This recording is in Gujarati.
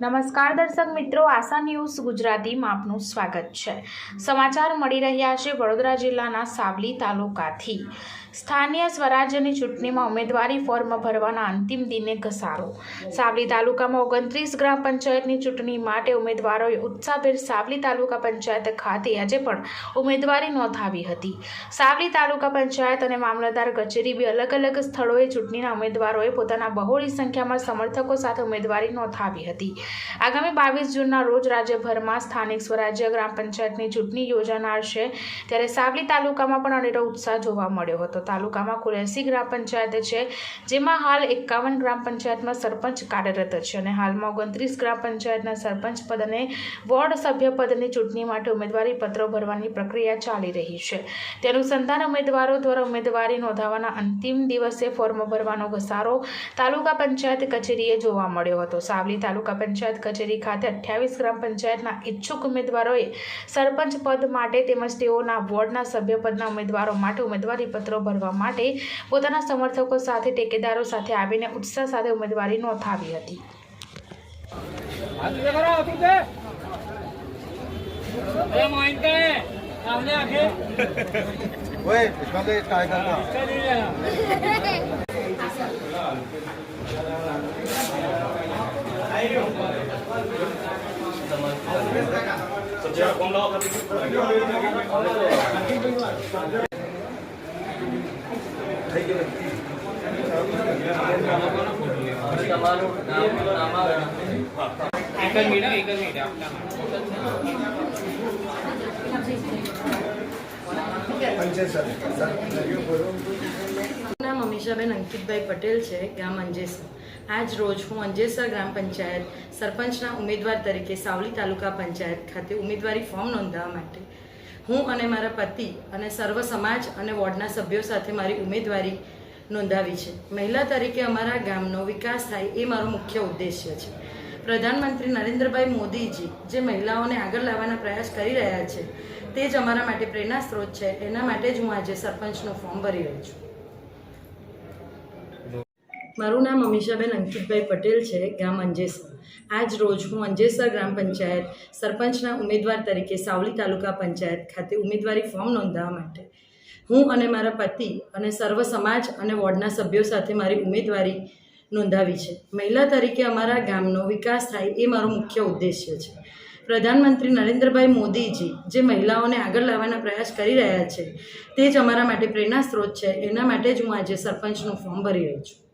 નમસ્કાર દર્શક મિત્રો, આશા ન્યૂઝ ગુજરાતીમાં આપનું સ્વાગત છે. સમાચાર મળી રહ્યા છે વડોદરા જિલ્લાના સાવલી તાલુકાથી. સ્થાનીય સ્વરાજ્યની ચૂંટણીમાં ઉમેદવારી ફોર્મ ભરવાના અંતિમ દિને ઘસારો. સાવલી તાલુકામાં ઓગણત્રીસ ગ્રામ પંચાયતની ચૂંટણી માટે ઉમેદવારોએ ઉત્સાહભેર સાવલી તાલુકા પંચાયત ખાતે આજે પણ ઉમેદવારી નોંધાવી હતી. સાવલી તાલુકા પંચાયત અને મામલતદાર કચેરી બે અલગ અલગ સ્થળોએ ચૂંટણીના ઉમેદવારોએ પોતાના બહોળી સંખ્યામાં સમર્થકો સાથે ઉમેદવારી નોંધાવી હતી. આગામી બાવીસ જૂનના રોજ રાજ્યભરમાં સ્થાનિક સ્વરાજ્ય ગ્રામ પંચાયતની ચૂંટણી યોજાનાર છે. ત્યારે સાવલી તાલુકામાં પણ અનેરો ઉત્સાહ જોવા મળ્યો હતો. તાલુકામાં કુલ એસી ગ્રામ પંચાયત છે, જેમાં હાલ એકાવન ગ્રામ પંચાયતમાં સરપંચ કાર્યરત છે અને હાલમાં ઓગણત્રીસ ગ્રામ પંચાયતના સરપંચ પદ અને વોર્ડ સભ્ય પદની ચૂંટણી માટે ઉમેદવારી પત્રો ભરવાની પ્રક્રિયા ચાલી રહી છે. તેનું સંધાન ઉમેદવારો દ્વારા ઉમેદવારી નોંધાવવાના અંતિમ દિવસે ફોર્મ ભરવાનો ઘસારો તાલુકા પંચાયત કચેરીએ જોવા મળ્યો હતો. સાવલી તાલુકા પંચાયત કચેરી ખાતે અઠ્યાવીસ ગ્રામ પંચાયતના ઈચ્છુક ઉમેદવારોએ સરપંચ પદ માટે તેમજ તેઓના વોર્ડના સભ્યપદના ઉમેદવારો માટે ઉમેદવારી પત્રો ભરવા માટે પોતાના સમર્થકો સાથે ટેકેદારો સાથે આવીને ઉત્સાહ સાથે ઉમેદવારી નોંધાવી હતી. કરો, હાથ એક જ મિનિટ એક જ મિનિટ આપના નામ અમીષાબેન અંકિતભાઈ પટેલ છે, ગામ અંજેસર આજ રોજ હું અંજેસર ગ્રામ પંચાયત સરપંચના ઉમેદવાર તરીકે સાવલી તાલુકા પંચાયત ખાતે ઉમેદવારી ફોર્મ નોંધાવવા માટે. હું અને મારા પતિ અને સર્વ સમાજ અને વોર્ડના સભ્યો સાથે મારી ઉમેદવારી નોંધાવી છે. મહિલા તરીકે અમારા ગામનો વિકાસ થાય એ મારો મુખ્ય ઉદ્દેશ્ય છે. પ્રધાનમંત્રી નરેન્દ્રભાઈ મોદીજી જે મહિલાઓને આગળ લાવવાના પ્રયાસ કરી રહ્યા છે, તે જ અમારા માટે પ્રેરણા સ્ત્રોત છે. એના માટે જ હું આજે સરપંચનું ફોર્મ ભરી રહી છું. મારું નામ અમીષાબેન અંકિતભાઈ પટેલ છે, ગામ અંજેસર. આજ રોજ હું અંજેસર ગ્રામ પંચાયત સરપંચના ઉમેદવાર તરીકે સાવલી તાલુકા પંચાયત ખાતે ઉમેદવારી ફોર્મ નોંધાવવા માટે. હું અને મારા પતિ અને સર્વ સમાજ અને વોર્ડના સભ્યો સાથે મારી ઉમેદવારી નોંધાવી છે. મહિલા તરીકે અમારા ગામનો વિકાસ થાય એ મારો મુખ્ય ઉદ્દેશ્ય છે. પ્રધાનમંત્રી નરેન્દ્રભાઈ મોદીજી જે મહિલાઓને આગળ લાવવાના પ્રયાસ કરી રહ્યા છે, તે જ અમારા માટે પ્રેરણા સ્ત્રોત છે. એના માટે જ હું આજે સરપંચનું ફોર્મ ભરી રહી છું.